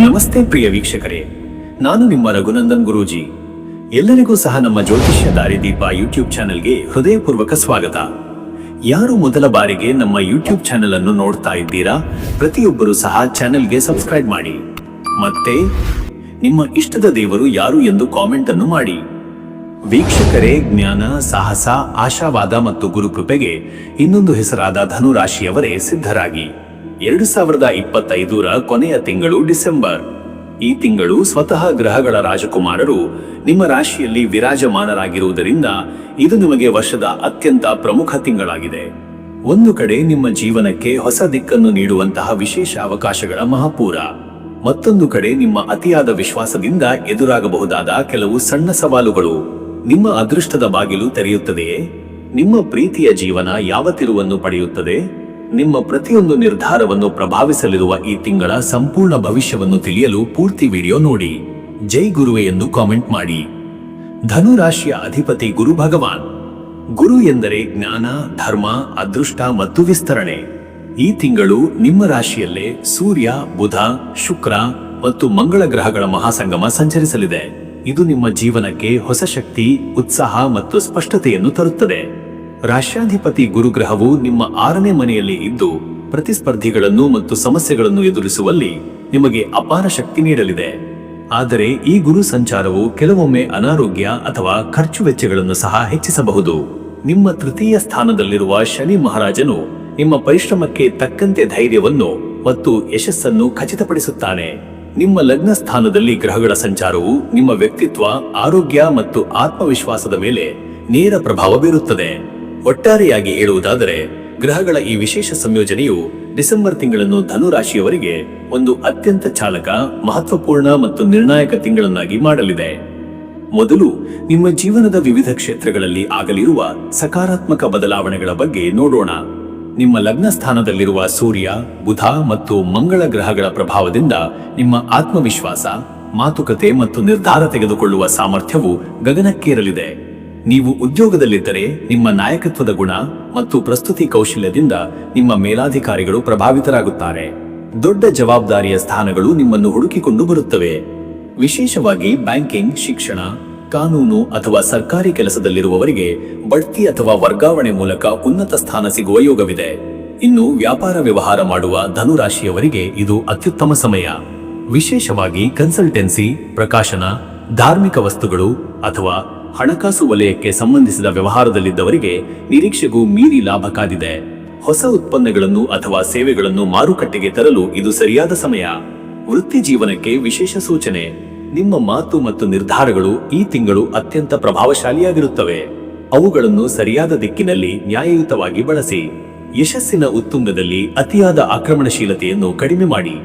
ನಮಸ್ತೆ ಪ್ರಿಯ ವೀಕ್ಷಕರೇ. ನಾನು ನಿಮ್ಮ ರಘುನಂದನ್ ಗುರೂಜಿ. ಎಲ್ಲರಿಗೂ ಸಹ ನಮ್ಮ ಜ್ಯೋತಿಷ್ಯ ದಾರಿದೀಪ ಯೂಟ್ಯೂಬ್ ಚಾನೆಲ್ಗೆ ಹೃದಯಪೂರ್ವಕ ಸ್ವಾಗತ. ಯಾರು ಮೊದಲ ಬಾರಿಗೆ ನಮ್ಮ ಯೂಟ್ಯೂಬ್ ಚಾನೆಲ್ ಅನ್ನು ನೋಡ್ತಾ ಇದ್ದೀರಾ, ಪ್ರತಿಯೊಬ್ಬರು ಸಹ ಚಾನೆಲ್ಗೆ ಸಬ್ಸ್ಕ್ರೈಬ್ ಮಾಡಿ. ಮತ್ತೆ, ನಿಮ್ಮ ಇಷ್ಟದ ದೇವರು ಯಾರು ಎಂದು ಕಾಮೆಂಟ್ ಅನ್ನು ಮಾಡಿ. ವೀಕ್ಷಕರೇ, ಜ್ಞಾನ, ಸಾಹಸ, ಆಶಾವಾದ ಮತ್ತು ಗುರುಕೃಪೆಗೆ ಇನ್ನೊಂದು ಹೆಸರಾದ ಧನುರಾಶಿಯವರೇ ಸಿದ್ಧರಾಗಿ. ಎರಡು ಸಾವಿರದ ಇಪ್ಪತ್ತೈದರ ಕೊನೆಯ ತಿಂಗಳು ಡಿಸೆಂಬರ್. ಈ ತಿಂಗಳು ಸ್ವತಃ ಗ್ರಹಗಳ ರಾಜಕುಮಾರರು ನಿಮ್ಮ ರಾಶಿಯಲ್ಲಿ ವಿರಾಜಮಾನರಾಗಿರುವುದರಿಂದ ಇದು ನಿಮಗೆ ವರ್ಷದ ಅತ್ಯಂತ ಪ್ರಮುಖ ತಿಂಗಳಾಗಿದೆ. ಒಂದು ಕಡೆ ನಿಮ್ಮ ಜೀವನಕ್ಕೆ ಹೊಸ ದಿಕ್ಕನ್ನು ನೀಡುವಂತಹ ವಿಶೇಷ ಅವಕಾಶಗಳ ಮಹಾಪೂರ. ಮತ್ತೊಂದು ಕಡೆ ನಿಮ್ಮ ಅತಿಯಾದ ವಿಶ್ವಾಸದಿಂದ ಎದುರಾಗಬಹುದಾದ ಕೆಲವು ಸಣ್ಣ ಸವಾಲುಗಳು. ನಿಮ್ಮ ಅದೃಷ್ಟದ ಬಾಗಿಲು ತೆರೆಯುತ್ತದೆಯೇ? ನಿಮ್ಮ ಪ್ರೀತಿಯ ಜೀವನ ಯಾವ ತಿರುವನ್ನು ಪಡೆಯುತ್ತದೆ? ನಿಮ್ಮ ಪ್ರತಿಯೊಂದು ನಿರ್ಧಾರವನ್ನು ಪ್ರಭಾವಿಸಲಿರುವ ಈ ತಿಂಗಳ ಸಂಪೂರ್ಣ ಭವಿಷ್ಯವನ್ನು ತಿಳಿಯಲು ಪೂರ್ತಿ ವಿಡಿಯೋ ನೋಡಿ. ಜೈ ಗುರುವೆ ಎಂದು ಕಾಮೆಂಟ್ ಮಾಡಿ. ಧನುರಾಶಿಯ ಅಧಿಪತಿ ಗುರು ಭಗವಾನ್. ಗುರು ಎಂದರೆ ಜ್ಞಾನ, ಧರ್ಮ, ಅದೃಷ್ಟ ಮತ್ತು ವಿಸ್ತರಣೆ. ಈ ತಿಂಗಳು ನಿಮ್ಮ ರಾಶಿಯಲ್ಲೇ ಸೂರ್ಯ, ಬುಧ, ಶುಕ್ರ ಮತ್ತು ಮಂಗಳ ಗ್ರಹಗಳ ಮಹಾಸಂಗಮ ಸಂಚರಿಸಲಿದೆ. ಇದು ನಿಮ್ಮ ಜೀವನಕ್ಕೆ ಹೊಸ ಶಕ್ತಿ, ಉತ್ಸಾಹ ಮತ್ತು ಸ್ಪಷ್ಟತೆಯನ್ನು ತರುತ್ತದೆ. ರಾಷ್ಟ್ರಾಧಿಪತಿ ಗುರುಗ್ರಹವು ನಿಮ್ಮ ಆರನೇ ಮನೆಯಲ್ಲಿ ಇದ್ದು, ಪ್ರತಿಸ್ಪರ್ಧಿಗಳನ್ನು ಮತ್ತು ಸಮಸ್ಯೆಗಳನ್ನು ಎದುರಿಸುವಲ್ಲಿ ನಿಮಗೆ ಅಪಾರ ಶಕ್ತಿ ನೀಡಲಿದೆ. ಆದರೆ ಈ ಗುರು ಸಂಚಾರವು ಕೆಲವೊಮ್ಮೆ ಅನಾರೋಗ್ಯ ಅಥವಾ ಖರ್ಚು ವೆಚ್ಚಗಳನ್ನು ಸಹ ಹೆಚ್ಚಿಸಬಹುದು. ನಿಮ್ಮ ತೃತೀಯ ಸ್ಥಾನದಲ್ಲಿರುವ ಶನಿ ಮಹಾರಾಜನು ನಿಮ್ಮ ಪರಿಶ್ರಮಕ್ಕೆ ತಕ್ಕಂತೆ ಧೈರ್ಯವನ್ನು ಮತ್ತು ಯಶಸ್ಸನ್ನು ಖಚಿತಪಡಿಸುತ್ತಾನೆ. ನಿಮ್ಮ ಲಗ್ನ ಸ್ಥಾನದಲ್ಲಿ ಗ್ರಹಗಳ ಸಂಚಾರವು ನಿಮ್ಮ ವ್ಯಕ್ತಿತ್ವ, ಆರೋಗ್ಯ ಮತ್ತು ಆತ್ಮವಿಶ್ವಾಸದ ಮೇಲೆ ನೇರ ಪ್ರಭಾವ ಬೀರುತ್ತದೆ. ಒಟ್ಟಾರೆಯಾಗಿ ಹೇಳುವುದಾದರೆ, ಗ್ರಹಗಳ ಈ ವಿಶೇಷ ಸಂಯೋಜನೆಯು ಡಿಸೆಂಬರ್ ತಿಂಗಳನ್ನು ಧನು ರಾಶಿಯವರಿಗೆ ಒಂದು ಅತ್ಯಂತ ಚಾಲಕ, ಮಹತ್ವಪೂರ್ಣ ಮತ್ತು ನಿರ್ಣಾಯಕ ತಿಂಗಳನ್ನಾಗಿ ಮಾಡಲಿದೆ. ಮೊದಲು ನಿಮ್ಮ ಜೀವನದ ವಿವಿಧ ಕ್ಷೇತ್ರಗಳಲ್ಲಿ ಆಗಲಿರುವ ಸಕಾರಾತ್ಮಕ ಬದಲಾವಣೆಗಳ ಬಗ್ಗೆ ನೋಡೋಣ. ನಿಮ್ಮ ಲಗ್ನ ಸ್ಥಾನದಲ್ಲಿರುವ ಸೂರ್ಯ, ಬುಧ ಮತ್ತು ಮಂಗಳ ಗ್ರಹಗಳ ಪ್ರಭಾವದಿಂದ ನಿಮ್ಮ ಆತ್ಮವಿಶ್ವಾಸ, ಮಾತುಕತೆ ಮತ್ತು ನಿರ್ಧಾರ ತೆಗೆದುಕೊಳ್ಳುವ ಸಾಮರ್ಥ್ಯವು ಗಗನಕ್ಕೇರಲಿದೆ. ನೀವು ಉದ್ಯೋಗದಲ್ಲಿದ್ದರೆ ನಿಮ್ಮ ನಾಯಕತ್ವದ ಗುಣ ಮತ್ತು ಪ್ರಸ್ತುತಿ ಕೌಶಲ್ಯದಿಂದ ನಿಮ್ಮ ಮೇಲಾಧಿಕಾರಿಗಳು ಪ್ರಭಾವಿತರಾಗುತ್ತಾರೆ. ದೊಡ್ಡ ಜವಾಬ್ದಾರಿಯ ಸ್ಥಾನಗಳು ನಿಮ್ಮನ್ನು ಹುಡುಕಿಕೊಂಡು ಬರುತ್ತವೆ. ವಿಶೇಷವಾಗಿ ಬ್ಯಾಂಕಿಂಗ್, ಶಿಕ್ಷಣ, ಕಾನೂನು ಅಥವಾ ಸರ್ಕಾರಿ ಕೆಲಸದಲ್ಲಿರುವವರಿಗೆ ಬಡ್ತಿ ಅಥವಾ ವರ್ಗಾವಣೆ ಮೂಲಕ ಉನ್ನತ ಸ್ಥಾನ ಸಿಗುವ ಯೋಗವಿದೆ. ಇನ್ನು ವ್ಯಾಪಾರ ವ್ಯವಹಾರ ಮಾಡುವ ಧನುರಾಶಿಯವರಿಗೆ ಇದು ಅತ್ಯುತ್ತಮ ಸಮಯ. ವಿಶೇಷವಾಗಿ ಕನ್ಸಲ್ಟೆನ್ಸಿ, ಪ್ರಕಾಶನ, ಧಾರ್ಮಿಕ ವಸ್ತುಗಳು ಅಥವಾ ಹಣಕಾಸು ವಲಯಕ್ಕೆ ಸಂಬಂಧಿಸಿದ ವ್ಯವಹಾರದಲ್ಲಿದ್ದವರಿಗೆ ನಿರೀಕ್ಷೆಗೂ ಮೀರಿ ಲಾಭ ಕಾದಿದೆ. ಹೊಸ ಉತ್ಪನ್ನಗಳನ್ನು ಅಥವಾ ಸೇವೆಗಳನ್ನು ಮಾರುಕಟ್ಟೆಗೆ ತರಲು ಇದು ಸರಿಯಾದ ಸಮಯ. ವೃತ್ತಿ ಜೀವನಕ್ಕೆ ವಿಶೇಷ ಸೂಚನೆ. ನಿಮ್ಮ ಮಾತು ಮತ್ತು ನಿರ್ಧಾರಗಳು ಈ ತಿಂಗಳು ಅತ್ಯಂತ ಪ್ರಭಾವಶಾಲಿಯಾಗಿರುತ್ತವೆ. ಅವುಗಳನ್ನು ಸರಿಯಾದ ದಿಕ್ಕಿನಲ್ಲಿ ನ್ಯಾಯಯುತವಾಗಿ ಬಳಸಿ. ಯಶಸ್ಸಿನ ಉತ್ತುಂಗದಲ್ಲಿ ಅತಿಯಾದ ಆಕ್ರಮಣಶೀಲತೆಯನ್ನು ಕಡಿಮೆ ಮಾಡಿ.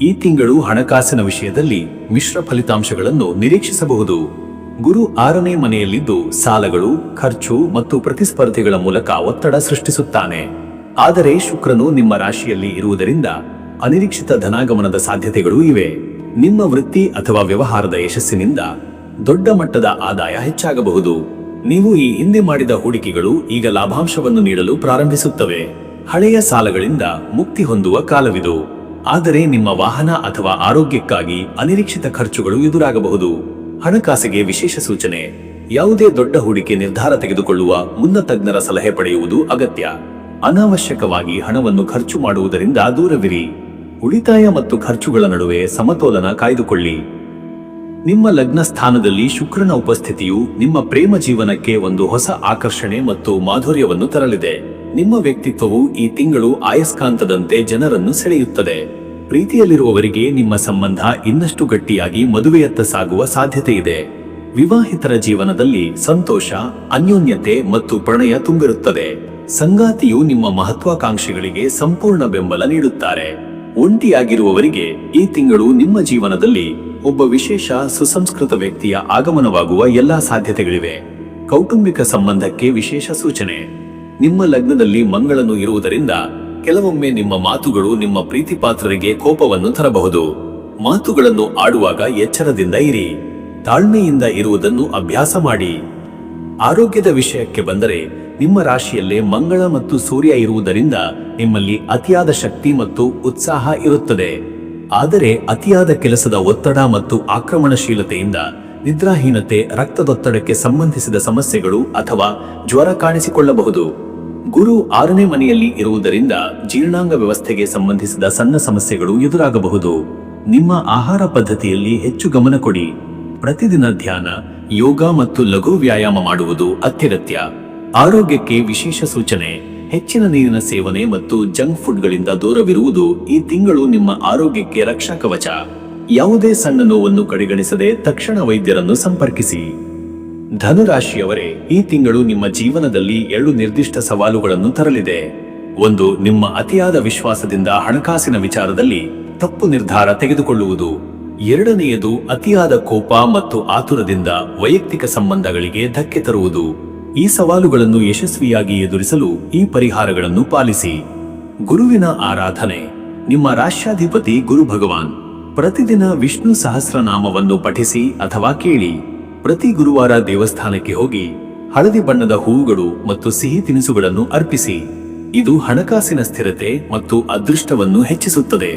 ಈ ತಿಂಗಳು ಹಣಕಾಸಿನ ವಿಷಯದಲ್ಲಿ ಮಿಶ್ರ ಫಲಿತಾಂಶಗಳನ್ನು ನಿರೀಕ್ಷಿಸಬಹುದು. ಗುರು ಆರನೇ ಮನೆಯಲ್ಲಿದ್ದು ಸಾಲಗಳು, ಖರ್ಚು ಮತ್ತು ಪ್ರತಿಸ್ಪರ್ಧಿಗಳ ಮೂಲಕ ಒತ್ತಡ ಸೃಷ್ಟಿಸುತ್ತಾನೆ. ಆದರೆ ಶುಕ್ರನು ನಿಮ್ಮ ರಾಶಿಯಲ್ಲಿ ಇರುವುದರಿಂದ ಅನಿರೀಕ್ಷಿತ ಧನಾಗಮನದ ಸಾಧ್ಯತೆಗಳು ಇವೆ. ನಿಮ್ಮ ವೃತ್ತಿ ಅಥವಾ ವ್ಯವಹಾರದ ಯಶಸ್ಸಿನಿಂದ ದೊಡ್ಡ ಮಟ್ಟದ ಆದಾಯ ಹೆಚ್ಚಾಗಬಹುದು. ನೀವು ಈ ಹಿಂದೆ ಮಾಡಿದ ಹೂಡಿಕೆಗಳು ಈಗ ಲಾಭಾಂಶವನ್ನು ನೀಡಲು ಪ್ರಾರಂಭಿಸುತ್ತವೆ. ಹಳೆಯ ಸಾಲಗಳಿಂದ ಮುಕ್ತಿ ಹೊಂದುವ ಕಾಲವಿದು. ಆದರೆ ನಿಮ್ಮ ವಾಹನ ಅಥವಾ ಆರೋಗ್ಯಕ್ಕಾಗಿ ಅನಿರೀಕ್ಷಿತ ಖರ್ಚುಗಳು ಎದುರಾಗಬಹುದು. ಹಣಕಾಸಿಗೆ ವಿಶೇಷ ಸೂಚನೆ. ಯಾವುದೇ ದೊಡ್ಡ ಹೂಡಿಕೆ ನಿರ್ಧಾರ ತೆಗೆದುಕೊಳ್ಳುವ ಮುನ್ನ ತಜ್ಞರ ಸಲಹೆ ಪಡೆಯುವುದು ಅಗತ್ಯ. ಅನಾವಶ್ಯಕವಾಗಿ ಹಣವನ್ನು ಖರ್ಚು ಮಾಡುವುದರಿಂದ ದೂರವಿರಿ. ಉಳಿತಾಯ ಮತ್ತು ಖರ್ಚುಗಳ ನಡುವೆ ಸಮತೋಲನ ಕಾಯ್ದುಕೊಳ್ಳಿ. ನಿಮ್ಮ ಲಗ್ನ ಸ್ಥಾನದಲ್ಲಿ ಶುಕ್ರನ ಉಪಸ್ಥಿತಿಯು ನಿಮ್ಮ ಪ್ರೇಮ ಜೀವನಕ್ಕೆ ಒಂದು ಹೊಸ ಆಕರ್ಷಣೆ ಮತ್ತು ಮಾಧುರ್ಯವನ್ನು ತರಲಿದೆ. ನಿಮ್ಮ ವ್ಯಕ್ತಿತ್ವವು ಈ ತಿಂಗಳು ಆಯಸ್ಕಾಂತದಂತೆ ಜನರನ್ನು ಸೆಳೆಯುತ್ತದೆ. ಪ್ರೀತಿಯಲ್ಲಿರುವವರಿಗೆ ನಿಮ್ಮ ಸಂಬಂಧ ಇನ್ನಷ್ಟು ಗಟ್ಟಿಯಾಗಿ ಮದುವೆಯತ್ತ ಸಾಗುವ ಸಾಧ್ಯತೆ ಇದೆ. ವಿವಾಹಿತರ ಜೀವನದಲ್ಲಿ ಸಂತೋಷ, ಅನ್ಯೋನ್ಯತೆ ಮತ್ತು ಪ್ರಣಯ ತುಂಬಿರುತ್ತದೆ. ಸಂಗಾತಿಯು ನಿಮ್ಮ ಮಹತ್ವಾಕಾಂಕ್ಷೆಗಳಿಗೆ ಸಂಪೂರ್ಣ ಬೆಂಬಲ ನೀಡುತ್ತಾರೆ. ಒಂಟಿಯಾಗಿರುವವರಿಗೆ ಈ ತಿಂಗಳು ನಿಮ್ಮ ಜೀವನದಲ್ಲಿ ಒಬ್ಬ ವಿಶೇಷ ಸುಸಂಸ್ಕೃತ ವ್ಯಕ್ತಿಯ ಆಗಮನವಾಗುವ ಎಲ್ಲಾ ಸಾಧ್ಯತೆಗಳಿವೆ. ಕೌಟುಂಬಿಕ ಸಂಬಂಧಕ್ಕೆ ವಿಶೇಷ ಸೂಚನೆ. ನಿಮ್ಮ ಲಗ್ನದಲ್ಲಿ ಮಂಗಳನು ಇರುವುದರಿಂದ ಕೆಲವೊಮ್ಮೆ ನಿಮ್ಮ ಮಾತುಗಳು ನಿಮ್ಮ ಪ್ರೀತಿ ಪಾತ್ರರಿಗೆ ಕೋಪವನ್ನು ತರಬಹುದು. ಮಾತುಗಳನ್ನು ಆಡುವಾಗ ಎಚ್ಚರದಿಂದ ಇರಿ. ತಾಳ್ಮೆಯಿಂದ ಇರುವುದನ್ನು ಅಭ್ಯಾಸ ಮಾಡಿ. ಆರೋಗ್ಯದ ವಿಷಯಕ್ಕೆ ಬಂದರೆ ನಿಮ್ಮ ರಾಶಿಯಲ್ಲೇ ಮಂಗಳ ಮತ್ತು ಸೂರ್ಯ ಇರುವುದರಿಂದ ನಿಮ್ಮಲ್ಲಿ ಅತಿಯಾದ ಶಕ್ತಿ ಮತ್ತು ಉತ್ಸಾಹ ಇರುತ್ತದೆ. ಆದರೆ ಅತಿಯಾದ ಕೆಲಸದ ಒತ್ತಡ ಮತ್ತು ಆಕ್ರಮಣಶೀಲತೆಯಿಂದ ನಿದ್ರಾಹೀನತೆ, ರಕ್ತದೊತ್ತಡಕ್ಕೆ ಸಂಬಂಧಿಸಿದ ಸಮಸ್ಯೆಗಳು ಅಥವಾ ಜ್ವರ ಕಾಣಿಸಿಕೊಳ್ಳಬಹುದು. ಗುರು ಆರನೇ ಮನೆಯಲ್ಲಿ ಇರುವುದರಿಂದ ಜೀರ್ಣಾಂಗ ವ್ಯವಸ್ಥೆಗೆ ಸಂಬಂಧಿಸಿದ ಸಣ್ಣ ಸಮಸ್ಯೆಗಳು ಎದುರಾಗಬಹುದು. ನಿಮ್ಮ ಆಹಾರ ಪದ್ಧತಿಯಲ್ಲಿ ಹೆಚ್ಚು ಗಮನ ಕೊಡಿ. ಪ್ರತಿದಿನ ಧ್ಯಾನ, ಯೋಗ ಮತ್ತು ಲಘು ವ್ಯಾಯಾಮ ಮಾಡುವುದು ಅತ್ಯಗತ್ಯ. ಆರೋಗ್ಯಕ್ಕೆ ವಿಶೇಷ ಸೂಚನೆ, ಹೆಚ್ಚಿನ ನೀರಿನ ಸೇವನೆ ಮತ್ತು ಜಂಕ್ ಫುಡ್ಗಳಿಂದ ದೂರವಿರುವುದು ಈ ತಿಂಗಳು ನಿಮ್ಮ ಆರೋಗ್ಯಕ್ಕೆ ರಕ್ಷಾ ಕವಚ. ಯಾವುದೇ ಸಣ್ಣ ನೋವನ್ನು ಕಡೆಗಣಿಸದೆ ತಕ್ಷಣ ವೈದ್ಯರನ್ನು ಸಂಪರ್ಕಿಸಿ. ಧನುರಾಶಿಯವರೇ, ಈ ತಿಂಗಳು ನಿಮ್ಮ ಜೀವನದಲ್ಲಿ ಎರಡು ನಿರ್ದಿಷ್ಟ ಸವಾಲುಗಳನ್ನು ತರಲಿದೆ. ಒಂದು, ನಿಮ್ಮ ಅತಿಯಾದ ವಿಶ್ವಾಸದಿಂದ ಹಣಕಾಸಿನ ವಿಚಾರದಲ್ಲಿ ತಪ್ಪು ನಿರ್ಧಾರ ತೆಗೆದುಕೊಳ್ಳುವುದು. ಎರಡನೆಯದು, ಅತಿಯಾದ ಕೋಪ ಮತ್ತು ಆತುರದಿಂದ ವೈಯಕ್ತಿಕ ಸಂಬಂಧಗಳಿಗೆ ಧಕ್ಕೆ ತರುವುದು. ಈ ಸವಾಲುಗಳನ್ನು ಯಶಸ್ವಿಯಾಗಿ ಎದುರಿಸಲು ಈ ಪರಿಹಾರಗಳನ್ನು ಪಾಲಿಸಿ. ಗುರುವಿನ ಆರಾಧನೆ. ನಿಮ್ಮ ರಾಷ್ಟ್ರಾಧಿಪತಿ ಗುರು ಭಗವಾನ್ ಪ್ರತಿದಿನ ವಿಷ್ಣು ಸಹಸ್ರನಾಮವನ್ನು ಪಠಿಸಿ ಅಥವಾ ಕೇಳಿ. ಪ್ರತಿ ಗುರುವಾರ ದೇವಸ್ಥಾನಕ್ಕೆ ಹೋಗಿ ಹಳದಿ ಬಣ್ಣದ ಹೂವುಗಳು ಮತ್ತು ಸಿಹಿ ತಿನಿಸುಗಳನ್ನು ಅರ್ಪಿಸಿ. ಇದು ಹಣಕಾಸಿನ ಸ್ಥಿರತೆ ಮತ್ತು ಅದೃಷ್ಟವನ್ನು ಹೆಚ್ಚಿಸುತ್ತದೆ.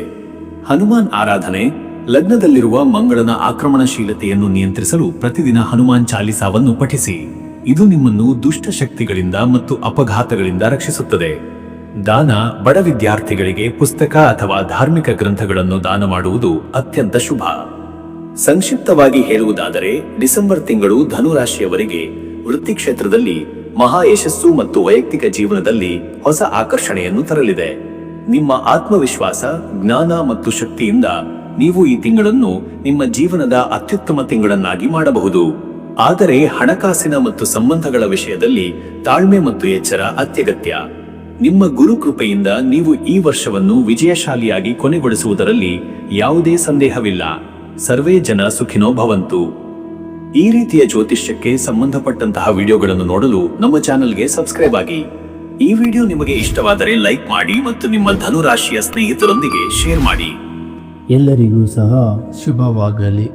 ಹನುಮಾನ್ ಆರಾಧನೆ, ಲಗ್ನದಲ್ಲಿರುವ ಮಂಗಳನ ಆಕ್ರಮಣಶೀಲತೆಯನ್ನು ನಿಯಂತ್ರಿಸಲು ಪ್ರತಿದಿನ ಹನುಮಾನ್ ಚಾಲಿಸಾವನ್ನು ಪಠಿಸಿ. ಇದು ನಿಮ್ಮನ್ನು ದುಷ್ಟ ಶಕ್ತಿಗಳಿಂದ ಮತ್ತು ಅಪಘಾತಗಳಿಂದ ರಕ್ಷಿಸುತ್ತದೆ. ದಾನ ಬಡ ವಿದ್ಯಾರ್ಥಿಗಳಿಗೆ ಪುಸ್ತಕ ಅಥವಾ ಧಾರ್ಮಿಕ ಗ್ರಂಥಗಳನ್ನು ದಾನ ಮಾಡುವುದು ಅತ್ಯಂತ ಶುಭ. ಸಂಕ್ಷಿಪ್ತವಾಗಿ ಹೇಳುವುದಾದರೆ, ಡಿಸೆಂಬರ್ ತಿಂಗಳು ಧನುರಾಶಿಯವರಿಗೆ ವೃತ್ತಿ ಕ್ಷೇತ್ರದಲ್ಲಿ ಮಹಾ ಯಶಸ್ಸು ಮತ್ತು ವೈಯಕ್ತಿಕ ಜೀವನದಲ್ಲಿ ಹೊಸ ಆಕರ್ಷಣೆಯನ್ನು ತರಲಿದೆ. ನಿಮ್ಮ ಆತ್ಮವಿಶ್ವಾಸ, ಜ್ಞಾನ ಮತ್ತು ಶಕ್ತಿಯಿಂದ ನೀವು ಈ ತಿಂಗಳನ್ನು ನಿಮ್ಮ ಜೀವನದ ಅತ್ಯುತ್ತಮ ತಿಂಗಳನ್ನಾಗಿ ಮಾಡಬಹುದು. ಆದರೆ ಹಣಕಾಸಿನ ಮತ್ತು ಸಂಬಂಧಗಳ ವಿಷಯದಲ್ಲಿ ತಾಳ್ಮೆ ಮತ್ತು ಎಚ್ಚರ ಅತ್ಯಗತ್ಯ. ನಿಮ್ಮ ಗುರು ಕೃಪೆಯಿಂದ ನೀವು ಈ ವರ್ಷವನ್ನು ವಿಜಯಶಾಲಿಯಾಗಿ ಕೊನೆಗೊಳಿಸುವುದರಲ್ಲಿ ಯಾವುದೇ ಸಂದೇಹವಿಲ್ಲ. ಸರ್ವೇ ಜನ ಸುಖಿನೋ ಭವಂತು. ಈ ರೀತಿಯ ಜ್ಯೋತಿಷ್ಯಕ್ಕೆ ಸಂಬಂಧಪಟ್ಟಂತಹ ವಿಡಿಯೋಗಳನ್ನು ನೋಡಲು ನಮ್ಮ ಚಾನೆಲ್ಗೆ ಸಬ್ಸ್ಕ್ರೈಬ್ ಆಗಿ. ಈ ವಿಡಿಯೋ ನಿಮಗೆ ಇಷ್ಟವಾದರೆ ಲೈಕ್ ಮಾಡಿ ಮತ್ತು ನಿಮ್ಮ ಧನುರಾಶಿಯ ಸ್ನೇಹಿತರೊಂದಿಗೆ ಶೇರ್ ಮಾಡಿ. ಎಲ್ಲರಿಗೂ ಸಹ ಶುಭವಾಗಲಿ.